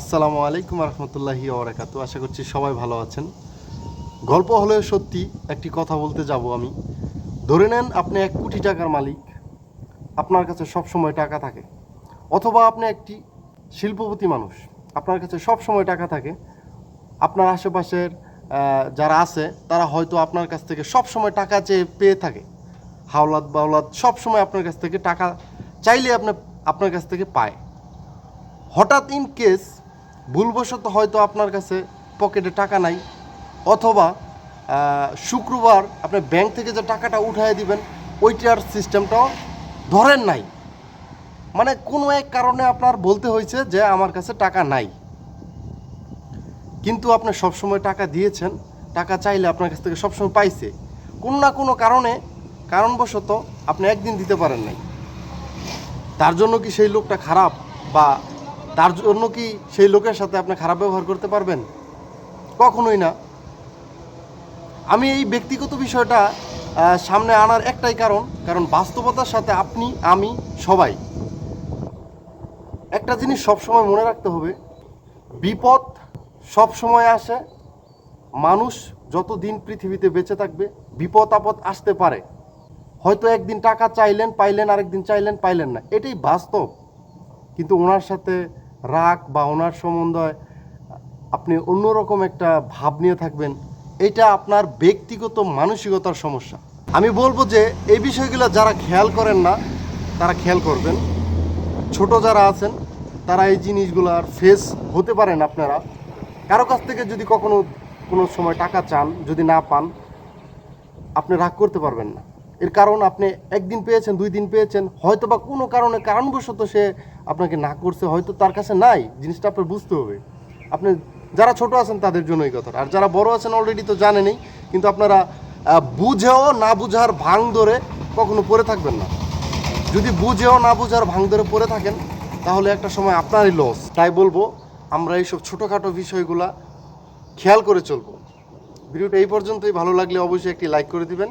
আসসালামু আলাইকুম রহমতুল্লাহি ওবরাকাত আশা করছি সবাই ভালো আছেন। গল্প হলেও সত্যি একটি কথা বলতে যাব আমি। ধরে নেন আপনি এক কোটি টাকার মালিক। আপনার কাছে সব সময় টাকা থাকে। অথবা আপনি একটি শিল্পপতি মানুষ। আপনার কাছে সব সময় টাকা থাকে। আপনার আশেপাশের যারা আছে, তারা হয়তো আপনার কাছ থেকে সব সময় টাকা চেয়ে পেয়ে থাকে। হাওলাত বাওলাত সব সময় আপনার কাছ থেকে টাকা চাইলে আপনি, আপনার কাছ থেকে পায়। হঠাৎ ইন কেস ভুলবশত হয়তো আপনার কাছে পকেটে টাকা নাই, অথবা শুক্রবার আপনি ব্যাংক থেকে যে টাকাটা উঠায় দিবেন, ওইটার সিস্টেমটাও ধরেন নাই। মানে কোনো এক কারণে আপনার বলতে হয়েছে যে আমার কাছে টাকা নাই। কিন্তু আপনি সবসময় টাকা দিয়েছেন, টাকা চাইলে আপনার কাছ থেকে সবসময় পাইছে। কোনো না কোনো কারণে, কারণবশত আপনি একদিন দিতে পারেন নাই। তার জন্য কি সেই লোকটা খারাপ বা তার জন্য কি সেই লোকের সাথে আপনি খারাপ ব্যবহার করতে পারবেন? কখনোই না। আমি এই ব্যক্তিগত বিষয়টা সামনে আনার একটাই কারণ কারণ বাস্তবতার সাথে আপনি, আমি, সবাই, একটা জিনিস সবসময় মনে রাখতে হবে, বিপদ সব সময় আসে, মানুষ যত দিন পৃথিবীতে বেঁচে থাকবে, বিপদ আপদ আসতে পারে। হয়তো একদিন টাকা চাইলেন, পাইলেন, আরেকদিন চাইলেন, পাইলেন না। এটাই বাস্তব। কিন্তু ওনার সাথে রাগ বা ওনার সম্বন্ধে আপনি অন্যরকম একটা ভাব নিয়ে থাকবেন, এটা আপনার ব্যক্তিগত মানসিকতার সমস্যা। আমি বলব যে, এই বিষয়গুলো যারা খেয়াল করেন না, তারা খেয়াল করবেন। ছোট যারা আছেন, তারা এই জিনিসগুলোর ফেস হতে পারেন আপনারা। কারও কাছ থেকে যদি কখনো কোনো সময় টাকা চান, যদি না পান, আপনি রাগ করতে পারবেন না। এর কারণ আপনি একদিন পেয়েছেন, দুই দিন পেয়েছেন হয়তো বা কোনো কারণে, কারণবশত সে আপনাকে না করছে, হয়তো তার কাছে নাই, জিনিসটা আপনার বুঝতে হবে। আপনি যারা ছোট আছেন তাদের জন্য এই কথা আর যারা বড় আছেন অলরেডি তো জানেনই, কিন্তু আপনারা বুঝেও না বুঝার ভাং ধরে কখনো পড়ে থাকবেন না। যদি বুঝেও না বুঝার ভাং ধরে পড়ে থাকেন, তাহলে একটা সময় আপনারই লস তাই বলব, আমরা এইসব ছোটোখাটো বিষয়গুলা খেয়াল করে চলবো। ভিডিওটা এই পর্যন্তই। ভালো লাগলে অবশ্যই একটি লাইক করে দিবেন।